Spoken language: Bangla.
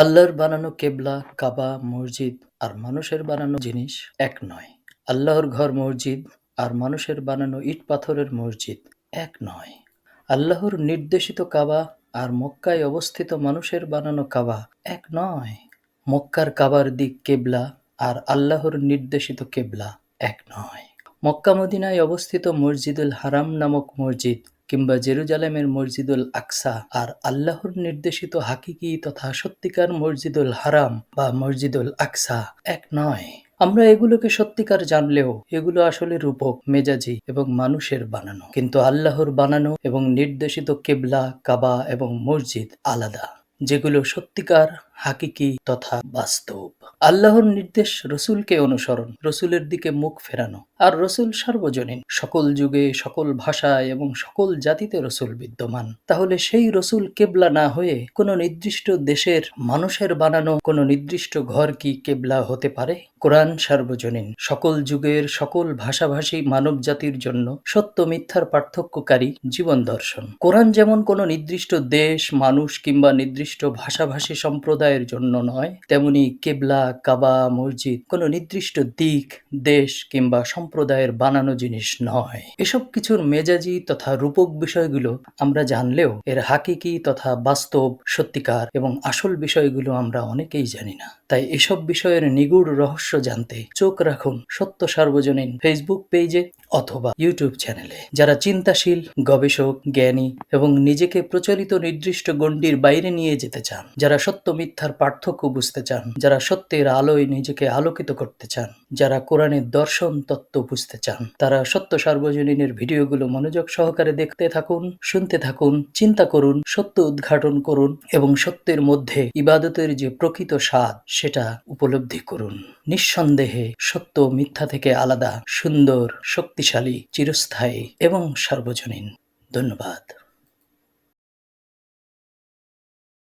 আল্লাহর বানানো কেবলা, কাবা, মসজিদ আর মানুষের বানানো জিনিস এক নয়। আল্লাহর ঘর মসজিদ আর মানুষের বানানো ইট-পাথরের মসজিদ এক নয়। আল্লাহর নির্দেশিত কাবা আর মক্কায় অবস্থিত মানুষের বানানো কাবা এক নয়। মক্কার কাবার দিক কেবলা আর আল্লাহর নির্দেশিত কেবলা এক নয়। মক্কা মদিনায় অবস্থিত মসজিদুল হারাম নামক মসজিদ কিংবা জেরুজালেমের মসজিদুল আকসা আর আল্লাহর নির্দেশিত হাকিকি তথা সত্যিকার মসজিদুল হারাম বা মসজিদুল আকসা এক নয়। আমরা এগুলোকে সত্যিকার জানলেও এগুলো আসলে রূপক, মেজাজি এবং মানুষের বানানো। কিন্তু আল্লাহর বানানো এবং নির্দেশিত কেবলা, কাবা এবং মসজিদ আলাদা। যেগুলো সত্যিকার হাকিকি তথা বাস্তব। আল্লাহর নির্দেশ রসুলকে অনুসরণ, রসুলের দিকে মুখ ফেরানো। আর রসুল সার্বজনীন, সকল যুগে, সকল ভাষায় এবং সকল জাতিতে রসুল বিদ্যমান। তাহলে সেই রসুল কেবলা না হয়ে কোনো নির্দিষ্ট দেশের মানুষের বানানো কোনো নির্দিষ্ট ঘর কি কেবলা হতে পারে? কোরআন সার্বজনীন, সকল যুগের সকল ভাষাভাষী মানব জাতির জন্য সত্য মিথ্যার পার্থক্যকারী জীবন দর্শন। কোরআন যেমন কোনো নির্দিষ্ট দেশ, মানুষ কিংবা নির্দিষ্ট ভাষাভাষী সম্প্রদায়ের জন্য নয়, তেমনি কেবলা, কাবা, মসজিদ কোনো নির্দিষ্ট দিক, দেশ কিংবা সম্প্রদায়ের বানানো জিনিস নয়। এসব কিছুর মেজাজি তথা রূপক বিষয়গুলো আমরা জানলেও এর হাকিকি তথা বাস্তব, সত্যিকার এবং আসল বিষয়গুলো আমরা অনেকেই জানি না। তাই এসব বিষয়ের নিগুড় রহস্য জানতে চোখ রাখুন সত্য সার্বজনীন ফেসবুক পেজে অথবা ইউটিউব চ্যানেলে যারা চিন্তাশীল, গবেষক, জ্ঞানী এবং নিজেকে প্রচলিত নির্দিষ্ট গণ্ডির বাইরে নিয়ে যেতে চান, যারা সত্য মিথ্যার পার্থক্য বুঝতে চান, যারা সত্যের আলোয় নিজেকে আলোকিত করতে চান, যারা কোরআনের দর্শন তত্ত্ব বুঝতে চান, তারা সত্য সার্বজনীনের ভিডিওগুলো মনোযোগ সহকারে দেখতে থাকুন, শুনতে থাকুন, চিন্তা করুন, সত্য উদ্ঘাটন করুন এবং সত্যের মধ্যে ইবাদতের যে প্রকৃত স্বাদ, সেটা উপলব্ধি করুন। নিঃসন্দেহে সত্য মিথ্যা থেকে আলাদা, সুন্দর শক্তিশালী চিরস্থায়ী এবং সার্বজনীন। ধন্যবাদ।